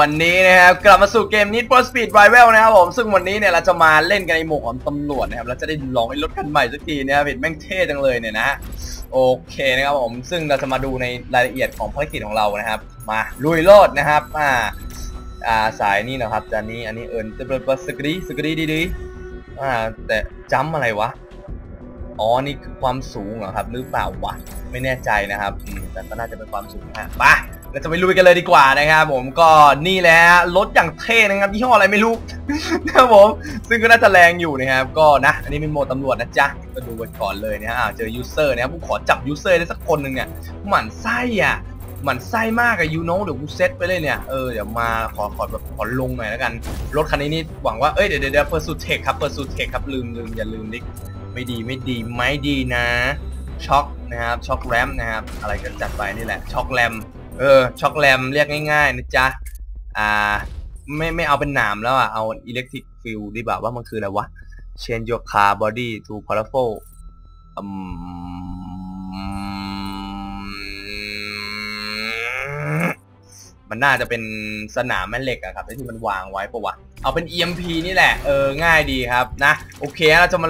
วันนี้นะครับกลับมาสู่เกม Need for Speed Rival นะครับผมซึ่งวันนี้เนี่ยเราจะมาเล่นกันในหมดของตำรวจนะครับเราจะได้ลองไอ้รถคันใหม่สักทีนะครับเห็นแม่งเท่จังเลยเนี่ยนะโอเคนะครับผมซึ่งเราจะมาดูในรายละเอียดของภารกิจของเรานะครับ มาลุยโลดนะครับอ่าอ่าสายนี่นะครับจานนี้อันนี้เอิญจะเป็นสกรีสกรีดีดีอ่าแต่จัมอะไรวะอ๋อนี่คือความสูงเหรอครับหรือเปล่าวะไม่แน่ใจนะครับแต่ก็น่าจะเป็นความสูงนะไป เราจะไปลุยกันเลยดีกว่านะครับผมก็นี่แหละรถอย่างเท่นะครับยี่ห้ออะไรไม่รู้นะครับผมซึ่งก็น่าจะแรงอยู่นะครับก็นะอันนี้เป็นโหมดตำรวจนะจ๊ะก็ดูกันก่อนเลยนะฮะอ่าเจอยูเซอร์นะครับผมขอจับยูเซอร์ได้สักคนหนึ่งเนี่ยหมั่นไส้อะหมั่นไส้มากอะยูโน่เดี๋ยวกูเซตไปเลยเนี่ย เออเดี๋ยวมาขอขอแบบขอลงหน่อยแล้วกัน รถคันนี้นี่หวังว่า เอ้ยเดี๋ยวเดี๋ยวเปิดสูตเทคครับเปิดสูตเทคครับลืมลืมอย่าลืมดิไม่ดีไม่ดีไม่ดีนะ ช็อคนะครับช็อคแรมนะครับ อะไรกันจัดไปนี่แหละ ช็อคแรม เออ ช็อกแรมเรียกง่ายๆนะจ๊ะ อ่า ไม่ไม่เอาเป็นหนามแล้วอะ เอาอิเล็กทริกฟิลดีกว่าว่ามันคืออะไรวะ change your car body to powerful อืมมันน่าจะเป็นสนามแม่เหล็กอะครับที่มันวางไว้ปะวะ เอาเป็น EMP นี่แหละ เออ ง่ายดีครับนะ โอเค เราจะมา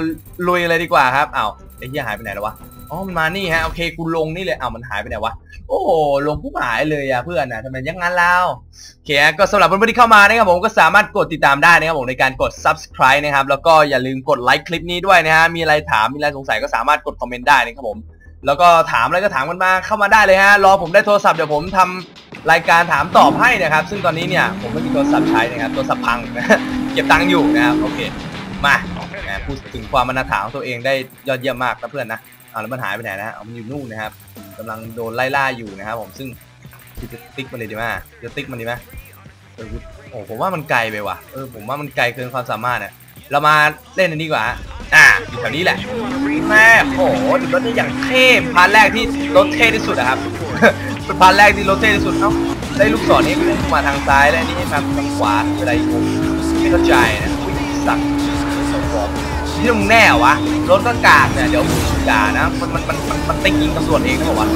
ลุยเลยดีกว่าครับ เอ้าไอ้เหี้ยหายไปไหนแล้ววะ อ๋อมันมานี่ฮะโอเคกูลงนี่เลยอ้าวมันหายไปไหนวะโอ้โหลงผู้หายเลยอะเพื่อนนะทำไมอยังงั้นแล้วโอเคก็สำหรับเพื่อนๆที่เข้ามานะครับผมก็สามารถกดติดตามได้นะครับผมในการกด subscribe นะครับแล้วก็อย่าลืมกดไลค์คลิปนี้ด้วยนะฮะมีอะไรถามมีอะไรสงสัยก็สามารถกดคอมเมนต์ได้นะครับผมแล้วก็ถามอะไรก็ถามกันมาเข้ามาได้เลยฮะรอผมได้โทรศัพท์เดี๋ยวผมทำรายการถามตอบให้นะครับ ซึ่งตอนนี้เนี่ยผมไม่มีโทรศัพท์ใช้นะครับโทรศัพท์พังเก็บตังค์อยู่นะครับโอเคมานะพูดถึงความอนาถาของตัวเองได้ยอดเยี่ยมมากนะเพื่อนนะ อ่าแล้วมันหายไปไหนนะฮะเอามันอยู่นู่นนะครับกำลังโดนไล่ล่าอยู่นะครับผมซึ่งจะติ๊กมันเลยดีไหมจะติ๊กมันดีไหมเออโอ้ผมว่ามันไกลไปว่ะเออผมว่ามันไกลเกินความสามารถอะเรามาเล่นอันนี้กว่าอ่าอยู่แถวนี้แหละแม่โอ้โหรถนี่อย่างเท่พาร์ทแรกที่รถเท่ที่สุดอะครับเป็นพาร์ทแรกที่รถเท่ที่สุดเอ้าได้ลูกศรนี่มาทางซ้ายและอันนี้ให้มาทางขวาออะไรงงไม่เข้าใจนะสักสมอง ที่มึงแน่วะรถก็กากเนี่ยเดี๋ยวมึงด่านะมันมันมันมันมันติงยิงตำรวจเองนะบอกว่า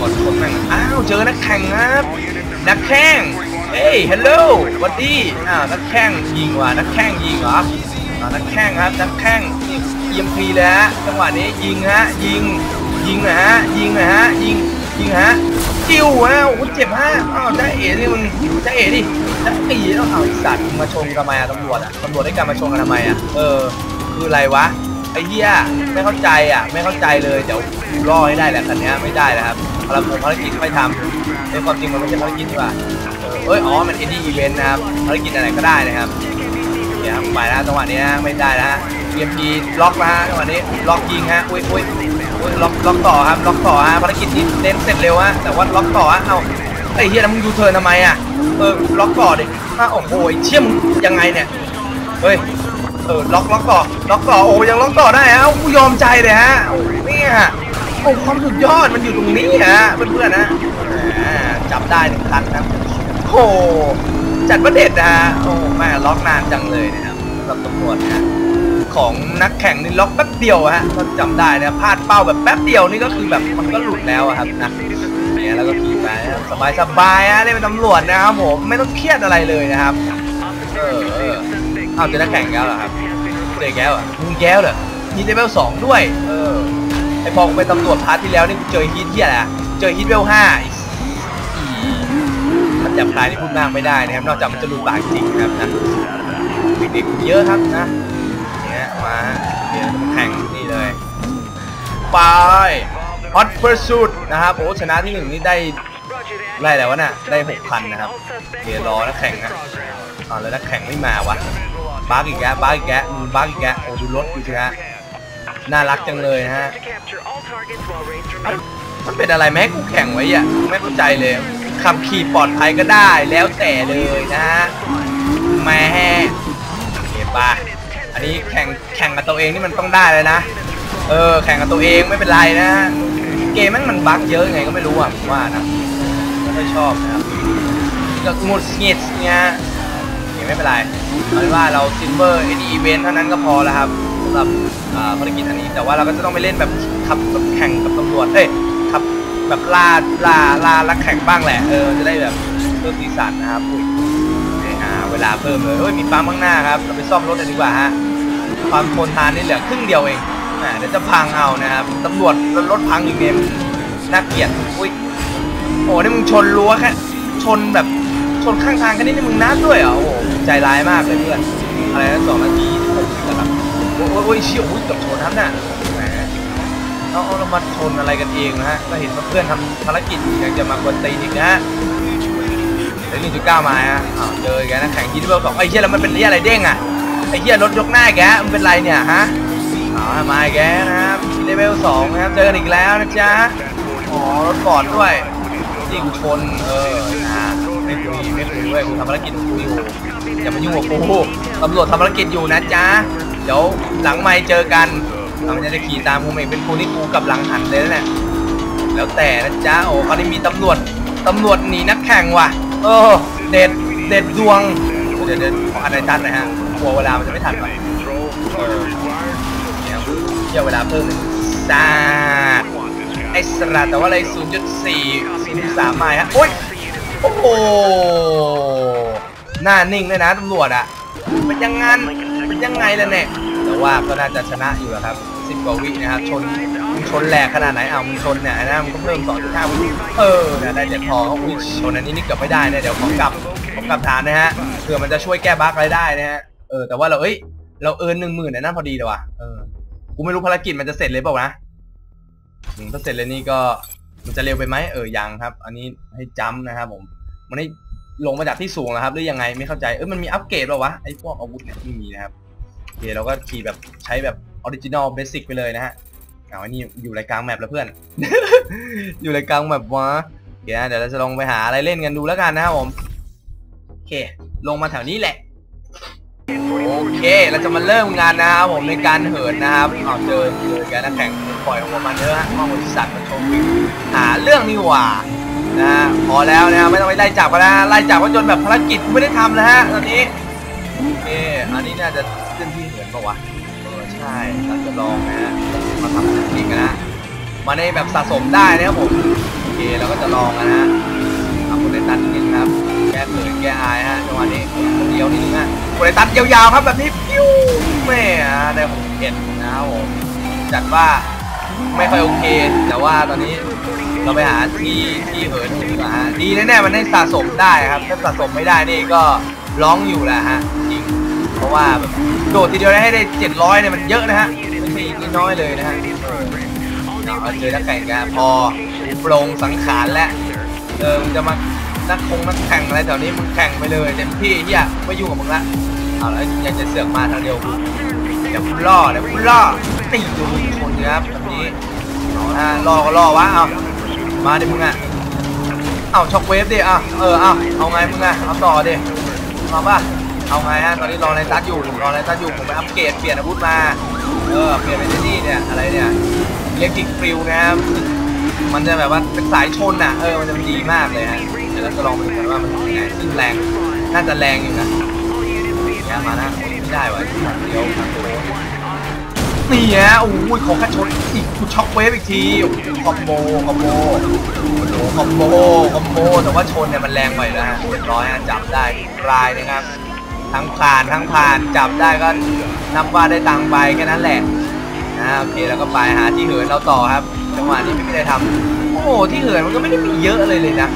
คนคนแม่งอ้าวเจอนักแข่งครับนักแข่งเฮ้ยฮัลโหลวัดดีอ้าวนักแข่งยิงว่ะนักแข่งยิงเหรออ่านักแข่งครับนักแข่งเยี่ยมพีเลยฮะจังหวะนี้ยิงฮะยิงยิงนะฮะยิงนะฮะยิงยิงฮะจิ้วฮะโอ้เจ็บฮะอ้าวจ้าเอ๋ดิมึงจ้าเอ๋ดิจ้าเอ๋ต้องเอาอ้สัตว์มึงมาชนทำไมอะตำรวจอะตำรวจได้การมาชนกันทำไมอะเออ คืออะไรวะไอ้เหี้ยไม่เข้าใจอะ ไม่เข้าใจเลยเดี๋ยวรอให้ได้แหละคันนี้ไม่ได้แล้วครับภารกิจภารกิจไม่ทำในความจริงมันไม่ใช่ภารกิจนี่ว่าเออเอ้ยอ๋อมันเอ็นดี้อีเวนต์นะครับภารกิจอะไรก็ได้นะครับเนี่ยไปแล้วจังหวะนี้ไม่ได้แล้วฮะเอ็มพีล็อกนะฮะจังหวะนี้ล็อกยิงฮะอุ้ยอุ้ยอุ้ยล็อกล็อกต่อครับล็อกต่อฮะภารกิจนี้เล่นเสร็จเร็วฮะแต่ว่าล็อกต่อฮะเอาไอ้เหี้ยแล้วมึงยูเทิร์นทำไมอะเออล็อกต่อดิอ้าโอ้โหเชี่ยมยังไงเนี่ยเฮ้ย เออล็อกล็อกต่อล็อกต่อโอ้ยังล็อกต่อได้ฮะกูยอมใจเลยฮะโอ้เนี่ยโอ้ความสุดยอดมันอยู่ตรงนี้ฮะเพื่อนๆนะอ่าจับได้หนึ่งคันนะโอ้จัดประเด็ดนะฮะโอ้แม่ล็อกนานจังเลยนะครับสำหรับตำรวจนะของนักแข่งนี่ล็อกแป๊บเดียวฮะก็จำได้นะพลาดเป้าแบบแป๊บเดียวนี่ก็คือแบบมันก็หลุดแล้วครับนะเนี่ยแล้วก็ขี่ไปสบายสบายๆฮะเล่นเป็นตำรวจนะครับผมไม่ต้องเครียดอะไรเลยนะครับเออ เอออ้าวเจอนักแข่งแล้วเหรอครับเจอแก้วอะมึงแก้วเหรอฮีทเลเวลสองด้วย เออ ไอพอกูเป็นตำรวจพาร์ทที่แล้วนี่กูเจอฮีทเที่อะไรอะเจอฮีทเลเวลห้าอีมันจับคลายนี่พูดมากไม่ได้นะครับ นอกจากมันจะรูปากจริงนะครับนะเด็กๆเยอะครับนะเนี่ยมาเดี๋ยแข่งนี่เลยไป Hot Pursuit นะครับโอ้ชนะที่หนึ่งนี่ได้ไล่แล้ววะน่ะได้หกพันนะครับเดี๋ยวรอนักแข่งนะ อ่าแล้วนักแข่งไม่มาวะบักอีกแกบักอีกแกอืมบักอีกแกโอ้ดูรถดูสิฮะน่ารักจังเลยฮะมันเป็นอะไรแม่กูแข่งไว้อะไม่เข้าใจเลยขับขี่ปลอดภัยก็ได้แล้วแต่เลยนะฮะแม่เก็บปะอันนี้แข่งแข่งกับตัวเองนี่มันต้องได้เลยนะ เออแข่งกับตัวเองไม่เป็นไรนะ เกมม่งมันบั๊กเยอะไงก็ไม่รู้อะผมว่านะไม่ชอบนะครับก็หงุดหงิดเนี่ย ไม่เป็นไรเอาเป็นว่าเราซิลเวอร์เอ็นอีเวนต์เท่านั้นก็พอแล้วครับสำหรับภารกิจอันนี้ แต่ว่าเราก็จะต้องไปเล่นแบบขับแข่งกับตำรวจเอ้ยขับแบบล่าล่าล่าลักแข่งบ้างแหละเออจะได้แบบเพิ่มสีสันนะครับอุ้ยเวลาเพิ่มเลยเฮ้ยมีปั๊มข้างหน้าครับเราไปซ่อมรถกันดีกว่าฮะความทนทานนี่เหลือครึ่งเดียวเองเดี๋ยวจะพังเอานะครับตำรวจรถพังอีกเนี่ยน่าเกลียดอุ้ยโอ้นี่มึงชนรั้วแค่ชนแบบ ชนข้างทางแค่นี้นี่มึงนัดด้วยเหรอโอ้โหใจร้ายมากเลยเพื่อนอะไรนะสองนาทีหกสิบนะครับโอ้ยโอ้ยเชี่ยวอุ้ยกับชนครับน่ะแหมเอาเรามาชนอะไรกันเองนะฮะก็เห็นว่าเพื่อนทำภารกิจยังจะมากวนตีนอีกนะฮะเดี๋ยวหนึ่งจุดเก้ามาฮะอ้าวเจอแกนะแข่งที่เลเวลสองไอ้เหี้ยแล้วมันเป็นเหี้ยอะไรเด้งอะไอ้เหี้ยรถยกหน้าแกมันเป็นไรเนี่ยฮะเอาฮะมาแกนะครับที่เลเวลสองนะครับเจอกันอีกแล้วนะจ๊ะอ๋อรถฟอร์ดด้วยยิงชนเออนะ ไม่คุยไม่คุยด้วยกูทำภารกิจของกูอยู่อย่ามายุ่งกับกูตำรวจทำภารกิจอยู่นะจ๊ะเดี๋ยวหลังไม่เจอกันเราจะขี่ตามกูเองเป็นกูนี่กูกับหลังหันเลยนะแล้วแต่นะจ๊ะโอ้คราวนี้มีตำรวจตำรวจหนีนักแข่งว่ะ เออ เด็ดเด็ดดวงเดี๋ยวเดี๋ยวขออะไรตันนะฮะกลัวเวลามันจะไม่ทันไปเออเนี่ยเที่ยวเวลาเพิ่มจ้าไอสระแต่ว่าอะไร0.4 0.3ไมล์ฮะโอ้ย โอ้โหหน้านิ่งเลยนะตำรวจอะเป็นยังงั้นเป็นยังไงล่ะเนี่ยแต่ว่าก็น่าจะชนะอยู่ครับสิบกว่าวินะครับชนมึงชนแหลกขนาดไหนเอ้ามึงชนเนี่ยนะมึงก็เพิ่มสองจุดห้าวิเออเนี่ยได้เจ็ดพออุ้ยชนอันนี้นี่เกือบไม่ได้นะเดี๋ยวผมกลับผมกลับฐานนะฮะเผื่อมันจะช่วยแก้บั๊กอะไรได้นะฮะเออแต่ว่าเราเอ้ยเราเอินหนึ่งหมื่นเนี่ยน่าพอดีเลยว่ะเออกูไม่รู้ภารกิจมันจะเสร็จเลยเปล่านะถ้าเสร็จเลยนี่ก็ มันจะเร็วไปไหมเออยังครับ อันนี้ให้จัมนะครับผม มันให้ลงมาจากที่สูงนะครับ หรือยังไงไม่เข้าใจ เออมันมีอัปเกรดป่าวะไอ้พวกอาวุธเนี่ยไม่มีนะครับโอเคเราก็ขี่แบบใช้แบบออริจินอลเบสิกไปเลยนะฮะเอาอันนี้อยู่ในกลางแมปแล้วเพื่อน อยู่ในกลางแมปวะโอเคนะเดี๋ยวเราจะลองไปหาอะไรเล่นกันดูแล้วกันนะครับผมโอเค ลงมาแถวนี้แหละ โอเคเราจะมาเริ่มงานนะครับผมในการเหินนะครับเอาเจอเจอแกนักแข่งปล่อยออกมาเยอะฮะมาบริษัทมาชมวิวหาเรื่องนี่หว่านะพอแล้วนะไม่ต้องไปไล่จับกันนะไล่จับก็จนแบบภารกิจไม่ได้ทำแล้วฮะตอนนี้โอเคอันนี้น่าจะขึ้นที่เหมือนปะวะเออใช่เราจะลองนะฮะมาทำจริงกันนะมาในแบบสะสมได้นะครับผมโอเคเราก็จะลองกันนะฮะทำคนในตันนิดนครับ เขินแก้อายฮะจังหวะนี้เดียวนิดนึงฮะคนในตันยาวๆครับแบบนี้ปิ้วแม่ฮะได้หกเอ็ดนะครับผมจัดว่าไม่ค่อยโอเค แต่ว่าตอนนี้เราไปหาที่ที่เหินดีกว่าฮะดีแน่ๆมันให้สะสมได้ครับถ้าสะสมไม่ได้นี่ก็ร้องอยู่แหละฮะจริงเพราะว่าแบบโดดทีเดียวได้ให้ได้เจ็ดร้อยเนี่ยมันเยอะนะฮะไม่ใช่น้อยเลยนะฮะเออเอาเจอนักแข่งกันพอปรงสังขารแล้วเออมึงจะมา นักคงนักแข่งอะไรแถวนี้มึงแข่งไปเลยเต็มที่เฮียไม่ยุ่งกับมึงละเอาแล้วยังจะเสือกมาทางเดียวกูเดี๋ยวกูล่อเดี๋ยวกูล่อตีดูคนนะครับแบบนี้เอาล่อก็ล่อวะเอามาดิมึงอะเอาช็อกเวฟดิอะเออเอาเอาไงมึงอะเอาต่อดิมาป่ะเอาไงฮะตอนนี้รอในตัดอยู่รอในตัดอยู่ผมไปอัปเกรดเปลี่ยนอาวุธมาเออเปลี่ยนเป็นนี่เนี่ยอะไรเนี่ยเล็กติกฟิลนะครับมันจะแบบว่าเป็นสายชนอะเออมันจะดีมากเลยฮะ เดี๋ยวเราจะลองไปดูกันว่ามันเป็นยังไงซึ่งแรง น่าจะแรงอยู่นะเนี่ยมานะไม่ได้วะเดี๋ยวทางโน้นนี่ฮะโอ้ยขอแค่ชนอีกกูช็อกเวฟอีกทีคอมโบคอมโบคอมโบคอมโบแต่ว่าชนเนี่ยมันแรงไปแล้วฮะเรียบร้อยฮะจับได้รายนะครับ ทั้งผ่านทั้งผ่านจับได้ก็นับว่าได้ตังไปแค่นั้นแหละนะโอเคแล้วก็ไปหาที่เหินเราต่อครับจังหวะนี้ไม่ได้ทำโอ้โหที่เหินมันก็ไม่ได้มีเยอะเลยเลยนะ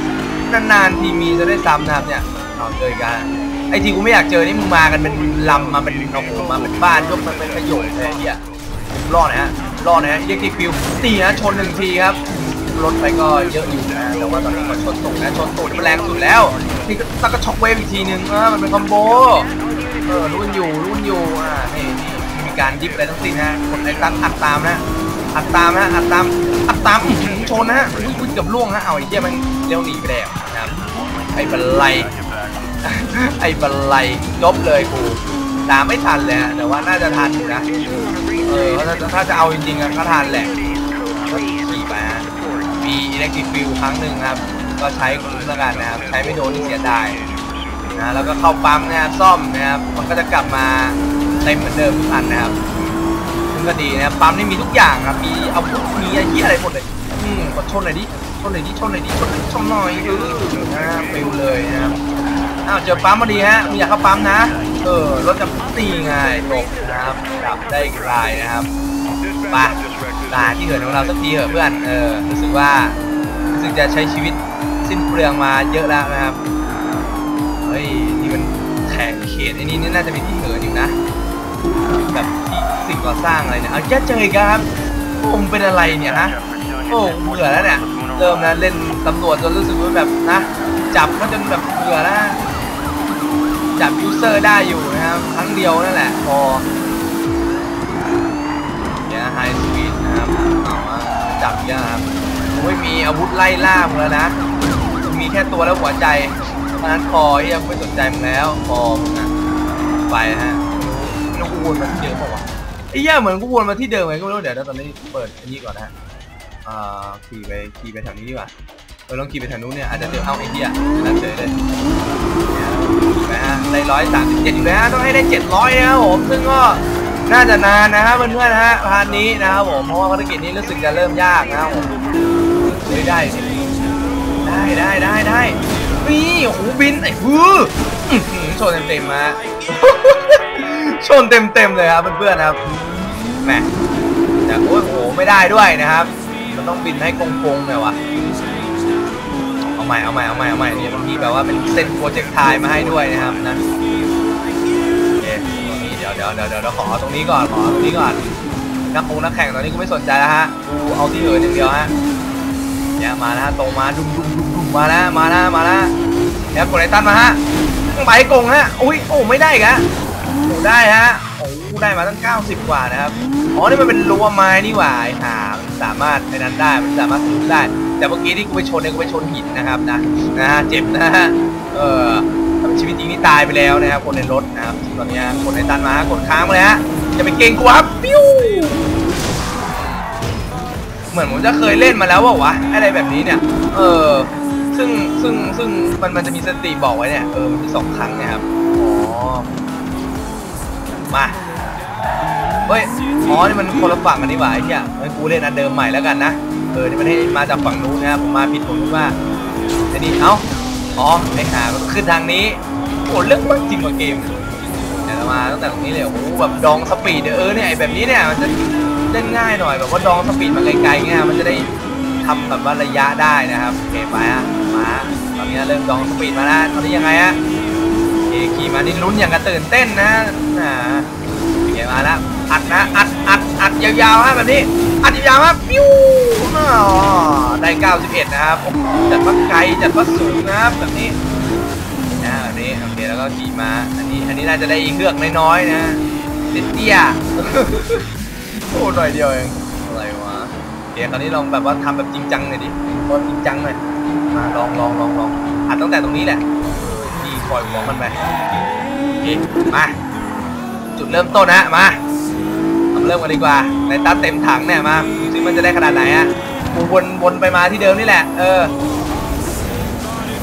นานๆทีมีจะได้ซ้ำนะครับเนี่ยเอาเจอกันไอ้ทีกูไม่อยากเจอนี่มึงมากันเป็นลำมาเป็นโอ้โหมาเป็นบ้านยกมันเป็นประโยชน์เลยเหี้ยรอดนะฮะรอดนะฮะเรียกที่ฟิวตีนะชนหนึ่งทีครับรถไปก็เยอะอยู่นะแต่ว่าตอนนี้มันชนตกนะชนตูดมันแรงสุดแล้วนี่ก็ตักก็ช็อกเวฟอีกทีนึงอ่ามันเป็นคอมโบเออรุ่นอยู่รุ่นอยู่อ่านี่นี่มีการยิบอะไรทั้งสิ้นฮะกดไอ้ตันอัดตามนะ อัดตามนะอัดตามอัดตามชนนะฮะอุ้ยเกือบล่วงฮะเอาไอ้เหี้ยมันเร็วหนีไปแล้วนะครับไอ้บันไลไอ้บันไลจบเลยกูตามไม่ทันเลยแต่ว่าน่าจะทันนะเออถ้าจะถ้าจะเอาจริงๆก็ทันแหละขี่ไปฮะมีอิเล็กทริกฟิลครั้งหนึ่งครับ ก็ใช้คุ้มแล้วกันนะครับใช้ไม่โดนที่เสียดายนะแล้วก็เข้าปั๊มนะครับซ่อมนะครับมันก็จะกลับมาเต็มเหมือนเดิมทุกอันนะครับ ก็ดีนะครับปั๊มนี่มีทุกอย่างครับมีอาวุธมีไอ้ที่อะไรหมดเลยอืมกดชนหน่อยดิชนหน่อยดิชนหน่อยดิชนหน่ชนหน่อยเออนะฟิลเลยนะอ้าวเจอปั๊มมาดีฮะมึงอยากเข้าปั๊มนะเออรถจะตีไงตกนะครับจับได้กรายนะครับไปตาที่เหินของเราสักทีเถอะเพื่อนเออรู้สึกว่ารู้สึกจะใช้ชีวิตสิ้นเปลืองมาเยอะแล้วนะครับเฮ้ยนี่มันแข่งเขตไอ้นี่นี่น่าจะเป็นที่เหินอยู่นะแบบ สิ่งก่อสร้างอะไรเนี่ยเอาแค่เจออีกครับผมเป็นอะไรเนี่ยฮะโอ้เบื่อแล้วเนี่ยเริ่มนะเล่นตำรวจจนรู้สึกว่าแบบนะจับเขาจนแบบเบื่อแล้วจับยูเซอร์ได้อยู่นะครับครั้งเดียวนั่นแหละพอเนี่ยไฮสปีดนะครับเอาจับเยอะครับโอ้ยมีอาวุธไล่ล่ามึงแล้วนะมีแค่ตัวแล้วหัวใจเพราะฉะนั้นคอที่ยังไม่สนใจมึงแล้วคอมึงนะไปฮะไม่รู้กูนมาที่เดิมเปล่าวะ อ้เหี้ยเหมือนกูวนมาที่เดิมไงก็ไม่รู้เดี๋ยวตอนนี้เปิดอันนี้ก่อนนะฮะอ่าขี่ไปขี่ไปแถวนี้ดีกว่าเออลองขี่ไปแถวนู้นเนี่ยอาจจะเจอเอาไอ้เหี้ยนั่นเฉยเลยนะฮะได้ร้อยสามสิบเจ็ดอยู่แล้วต้องให้ได้เจ็ดร้อยนะครับผมซึ่งก็น่าจะนานนะครับเพื่อนๆนะฮะพาร์ทนี้นะครับผมเพราะว่าภารกิจนี้รู้สึกจะเริ่มยากนะครับผมเฮ้ได้ได้ได้ได้ได้นี่โอ้โหบินไอ้ฮืออื้อหือชนเต็มๆมาชนเต็มๆเลยครับเพื่อนๆนะครับ แหมแต่โอ้โหไม่ได้ด้วยนะครับ มันต้องบินให้กงๆหน่อยวะเอาใหม่เอาใหม่เอาใหม่เอาใหม่เนี่ยบางทีแบบว่าเป็นเส้นโปรเจกต์ไทม์มาให้ด้วยนะครับนะโอเคตรงนี้เดี๋ยวเดี๋ยวเดี๋ยวเดี๋ยวขอตรงนี้ก่อนขอตรงนี้ก่อนนักคงนักแข่งตอนนี้กูไม่สนใจแล้วฮะกูเอาที่เหินออย่างเดียวฮะเนี่ยมาแล้วฮะตรงมาดุมดุมดุมดุมมาแล้วมาแล้วมาแล้วเนี่ยกดไอ้ตันมาฮะไปกงฮะอุ้ยโอ้ไม่ได้กะโอ้ได้ฮะ โอ้ได้มาตั้ง 90 กว่านะครับ อ๋อ นี่มันเป็นรั้วไม้นี่หว่าไอ้หามันสามารถในนั้นได้ มันสามารถทะลุได้ แต่เมื่อกี้ที่กูไปชนเนี่ยกูไปชนหินนะครับนะ นะฮะ เจ็บนะฮะ เออถ้าเป็นชีวิตจริงนี่ตายไปแล้วนะครับ คนในรถนะครับ ตอนนี้คนในตันมากดค้างมาเลยฮะอย่าไปเก่งกูครับปิ้วเหมือนผมจะเคยเล่นมาแล้วว่าวะ อะไรแบบนี้เนี่ย เออ ซึ่ง ซึ่ง ซึ่ง มัน มันจะมีสติบอกไว้เนี่ย เออ มันมีสองครั้งเนะครับ อ๋อ มา เฮ้ย อ๋อ นี่มันคนละฝั่งกันนี่หว่าไอ้เหี้ยงั้นกูเล่นอันเดิมใหม่แล้วกันนะ เออ นี่มันให้มาจากฝั่งนู้นนะครับผมมาผิดผมรู้ว่าไอ้นี่ เอ้า อ๋อ ไอ้ขามันขึ้นทางนี้โอ้เรื่องมากจริงกว่าเกมเดี๋ยวเรามาตั้งแต่ตรงนี้เลย โอ้โห แบบดองสปีดเนี่ยเออเนี่ยไอ้แบบนี้เนี่ยมันจะเล่นง่ายหน่อย แบบว่าดองสปีดมาไกลๆงี้ยมันจะได้ทำแบบว่าระยะได้นะครับโอเคไปฮะมาตอนนี้เริ่มดองสปีดมาแล้วตอนนี้ยังไงฮะโอขี่มานี่ลุ้นอย่างกระตื่นเต้นนะอ่า มาแล้วอัดนะอัดอัดอัดยาวๆฮะแบบนี้ อัดยาวๆฮะปิ้วอ๋อได้ 91 นะครับผมจัดว่าไกลจัดว่าสูงนะครับแบบนี้นะแบบนี้โอเคแล้วก็ขี่ม้าอันนี้อันนี้น่าจะได้เฮือกน้อยๆนะเตี้ยโอ้หน่อยเดียวเองอะไรวะโอเคคราวนี้ลองแบบว่าทำแบบจริงจังหน่อยดิตอนจริงจังหน่อยมาลองลองลองลองอัดตั้งแต่ตรงนี้แหละเออที่ปล่อยหัวมันไปโอเคมา จุดเริ่มต้นนะมาเราเริ่มกันดีกว่าในตัดเต็มถังเนี่ยมาดูซิมันจะได้ขนาดไหนฮะกูวนวนไปมาที่เดิมนี่แหละ เออ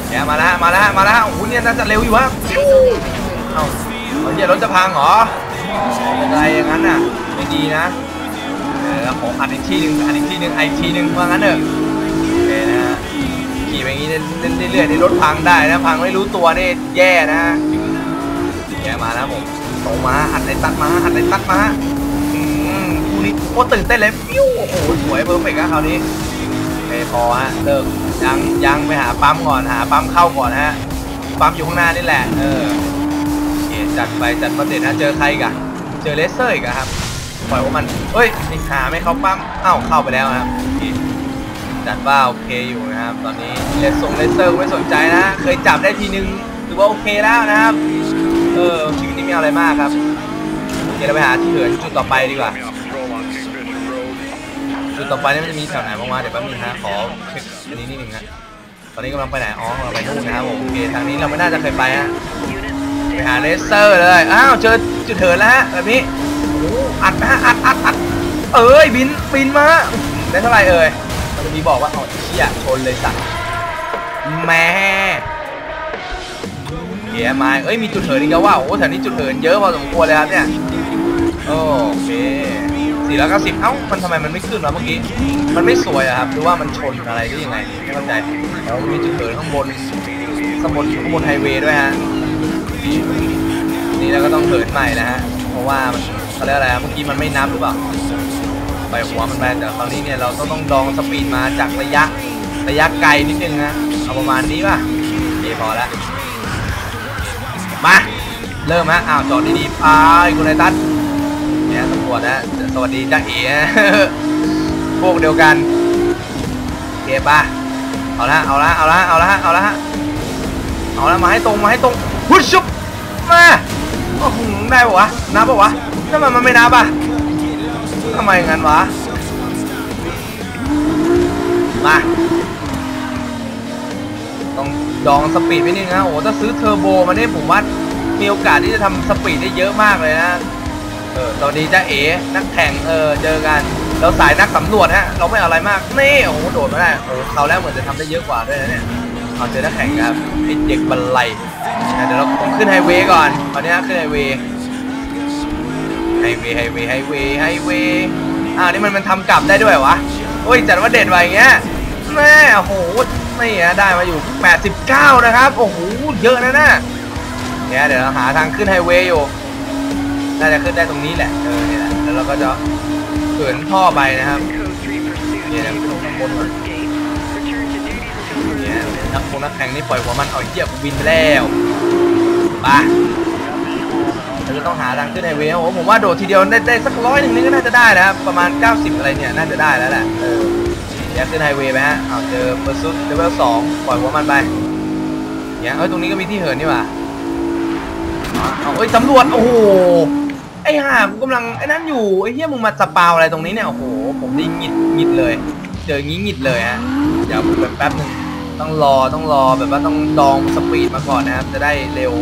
แกมาแล้วมาแล้วมาแล้วโอ้โหเนี่ยน่าจะเร็วอยู่ฮะเอ้าเอาเหี้ยรถจะพังเหรอเป็นไรอย่างนั้นน่ะไม่ดีนะเออขออัดอีกทีหนึ่งอัดอีกทีหนึ่งอัดอีกทีหนึ่งว่างั้นเถอะโอเคนะฮะขี่ไปอย่างนี้เรื่อยๆในรถพังได้นะพังไม่รู้ตัวนี่แย่นะแย่มานะผม โตมาอัดในตัดมาอัดในตัดมาอืมคู่นี้โคตรตื่นเต้นเลยปิ้วโอ้โหสวยเพอร์เฟกต์อะคราวนี้โอเคพอฮะเลิกยังยังไปหาปั๊มก่อนหาปั๊มเข้าก่อนฮะปั๊มอยู่ข้างหน้านี่แหละเออจัดไปจัดประเด็นนะเจอใครกันเจอเลเซอร์อีกอะครับปล่อยว่ามันเฮ้ยนี่หาไม่เข้าปั๊มเอ้าเข้าไปแล้วครับจัดว่าโอเคอยู่นะครับตอนนี้เลสซงเลเซอร์ไม่สนใจนะ เคยจับได้ทีนึงถือว่าโอเคแล้วนะครับเออชีวิต นี้ไม่เอาอะไรมากครับโอเคเราไปหาที่เหลือจุดต่อไปดีกว่า จุดต่อไปนี่มันจะมีแถวไหนบ้างวะเดี๋ยวแป๊บนึงนะขอเช็คอันนี้นิดนึงนะตอนนี้กำลังไปไหน อ๋อเราไปนู่นนะครับผมโอเคทางนี้เราไม่น่าจะเคยไปฮะ ไปหาเลเซอร์เลย อ้าวเจอจุดเถินแล้วฮะแบบนี้โอ้อัดนะฮะอัดอัดอัดเอ้ยบินบินมาได้เท่าไหร่เอ่ยมันจะมีบอกว่าอ๋อเชี่ยชนเลยสัตว์แม่ เฮียมาเอ้ยมีจุดเถินอีกแล้วว่าโอ้แถวนี้จุดเถินเยอะพอสมควรเลยครับเนี่ยโอเคสี่ร้อยเก้าสิบเอ้ามันทำไมมันไม่ขึ้นวะเมื่อกี้มันไม่สวยอะครับหรือว่ามันชนอะไรหรือยังไงไม่เข้าใจอ๋อมันมีจุดเถินข้างบนข้างบนข้างบนไฮเวย์ด้วยฮะนี่แล้วก็ต้องเหินใหม่นะฮะเพราะว่ามันเขาเรียกอะไรเมื่อกี้มันไม่นับหรือเปล่าไปหัวมันไปแต่คราวนี้เนี่ยเราต้องต้องดองสปีดมาจากระยะระยะไกลนิดนึงนะเอาประมาณนี้ป่ะโอเคพอแล้ว มา เริ่มฮะอ้าวจอดดีๆไปคุณไอตันเนี่ยตำรวจนะสวัสดีจ้าเอ๋พวกเดียวกันโอเคป่ะเอาละเอาละเอาละเอาละเอาละเอาละมาให้ตรงมาให้ตรงพุชชุบมาโอ้โหได้ปะวะนับปะวะทำไมมันไม่นับอะทำไมงั้นวะมา ดองสปีดไว้นิดนึงนะโอ้โหถ้าซื้อเทอร์โบมาเนี่ยผมว่ามีโอกาสที่จะทำสปีดได้เยอะมากเลยนะเออสวัสดีจ้าเอ๋นักแข่งเออเจอกันเราสายนักสำรวจฮะเราไม่เอาอะไรมากนี่โอ้โหโดดมาได้โอ้โหเขาวแล้วเหมือนจะทำได้เยอะกว่าด้วยนะเนี่ยเอาเจอนักแข่งครับไอเด็กบันไลเดี๋ยวเราต้องขึ้นไฮเวย์ก่อนตอนนี้ขึ้นไฮเวย์ไฮเวย์ไฮเวย์ไฮเวย์ไฮเวย์อ้าวนี่มันมันทำกลับได้ด้วยวะโอ้ยจัดว่าเด็ดว่ะอย่างเงี้ย แม่โหนี่ฮะได้มาอยู่ 89 นะครับ โอ้โห เยอะนะน่ะเนี่ยเดี๋ยวเราหาทางขึ้นไฮเวย์อยู่ น่าจะขึ้นได้ตรงนี้แหละ เออเนี่ยแหละ แล้วเราก็จะเขินท่อไปนะครับเนี่ยนะขึ้นข้างบนเนี่ยนักคงนักแข่งนี่ปล่อยหัวมันเอาเหี้ยกูบินไปแล้วไปเราจะต้องหาทางขึ้นไฮเวย์โอ้โหผมว่าโดดทีเดียวได้ได้สักร้อยหนึ่งนี่ก็น่าจะได้นะครับ ประมาณ 90 อะไรเนี่ย น่าจะได้แล้วแหละ เออ เดี๋ยวขึ้นไฮเวย์ไปฮะเอาเจอเบอร์ซุดเลเวลสองปล่อยหัวมันไปเนี่ยเอ้ยตรงนี้ก็มีที่เหินนี่หว่าเอาเอ้ยตำรวจโอ้โหไอ้ห่ากูกำลังไอ้นั่นอยู่ไอ้เหี้ยมึงมาสปาวอะไรตรงนี้เนี่ยโอ้โหผมได้หงิดหงิดเลย เจองี้หงิดเลยฮะเดี๋ยวแบบแป๊บหนึงต้องรอต้องรอแบบว่าต้องดองสปีดมาก่อนนะครับจะได้เร็ว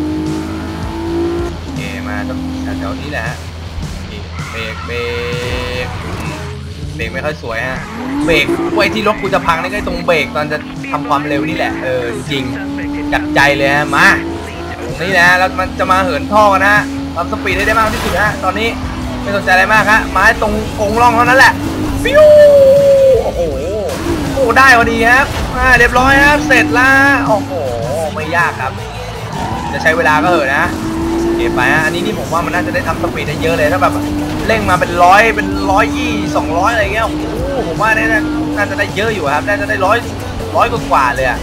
โอเคมาตรงแถวๆนี้แหละฮะเบรกเบรก เบรกไม่ค่อยสวยฮะ เบรกไว้ที่รถกูจะพังนี่ก็ตรงเบรกตอนจะทำความเร็วนี่แหละ เออจริงจัดใจเลยฮะ มานี่นะแล้วมันจะมาเหินท่อกันนะฮะทำสปีดให้ได้มากที่สุดฮะ ตอนนี้ไม่สนใจอะไรมากฮะ มาให้ตรงโค้งร่องเท่านั้นแหละฟิวโอ้โห โอ้ได้พอดีครับอ่าเรียบร้อยครับ เสร็จละโอ้โห ไม่ยากครับ จะใช้เวลาก็เหอะนะเก็บไปฮะ อันนี้นี่ผมว่ามันน่าจะได้ทำสปีดได้เยอะเลยถ้าแบบ เร่งมาเป็นร้อยเป็นร้อยยี่สองร้อยอะไรเงี้ยโอ้โหผมว่าเนี่ยน่าจะได้เยอะอยู่ครับน่าจะได้ร้อยร้อยกว่าเลยอะ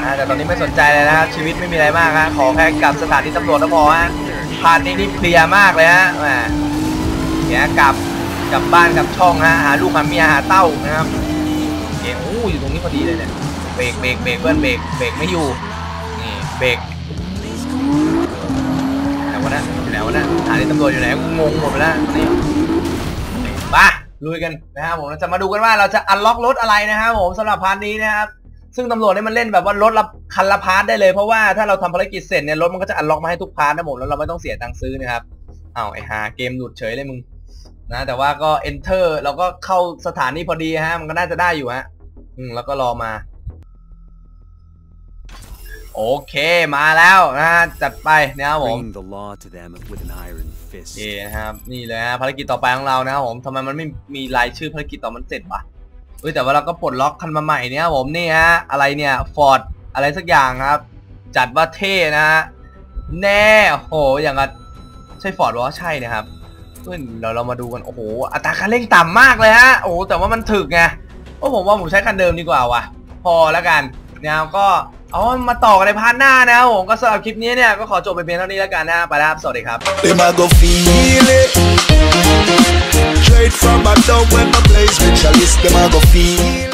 อ่าแต่ตอนนี้ไม่สนใจเลยนะครับชีวิตไม่มีอะไรมากฮะขอแค่กลับสถานีตำรวจก็พอฮะพาร์ทนี้นี่เพลียมากเลยฮะแหมเนี่ยกลับกลับบ้านกลับช่องฮะหาลูกหาเมียหาเต้านะครับเอ๋อู้อยู่ตรงนี้พอดีเลยเนี่ยเบรกเบรกเบรกเพื่อนเบรกเบรกไม่อยู่นี่เบรก นะอยู่ไหนวนะสถานีตำรวจอยู่ไหนงงหมดไปแล้วนนี้มาลุยกันนะครับผมเราจะมาดูกันว่าเราจะอันล็อกรถอะไรนะครับผมสำหรับพาร์ทนี้นะครับซึ่งตำรวจเนี่ยมันเล่นแบบว่ารถละคันละพาร์ทได้เลยเพราะว่าถ้าเราทำภารกิจเสร็จเนี่ยรถมันก็จะอันล็อกมาให้ทุกพาร์ทนะผมแล้วเราไม่ต้องเสียตังค์ซื้อนะครับอ้าวไอ้หาเกมหลุดเฉยเลยมึงนะแต่ว่าก็ enter เราก็เข้าสถานีพอดีฮะมันก็น่าจะได้อยู่ฮะอืมแล้วก็รอมา โอเคมาแล้วนะฮะจัดไปนะครับผม Bringing the law to them with an iron โอ fist. เคนะครับนี่เลยฮะภารกิจต่อไปของเรานะครับผมทำไมมันไม่มีรายชื่อภารกิจต่อมันเสร็จวะเฮ้ยแต่ว่าเราก็ปลดล็อกคันมาใหม่เนี่ยครับผมนี่ฮะอะไรเนี่ยฟอร์ดอะไรสักอย่างครับ จัดว่าเท่นะฮะแน่โอ้โหอย่างกับใช่ฟอร์ดวะใช่นะครับเฮ้ยเดี๋ยวเรามาดูกันโอ้โหอัตราการเร่งต่ำมากเลยฮะโอ้โหแต่ว่ามันถึกไงโอ้ผมว่าผมใช้คันเดิมดีกว่าว่ะพอแล้วกันนะครับก็ อ๋อ มาต่อกันในพาร์ทหน้านะผมก็สำหรับคลิปนี้เนี่ยก็ขอจบไปเพียงเท่านี้แล้วกันนะไปแล้วครับสวัสดีครับ Them a go feel it. Straight from a down when my play specialist, them a go feel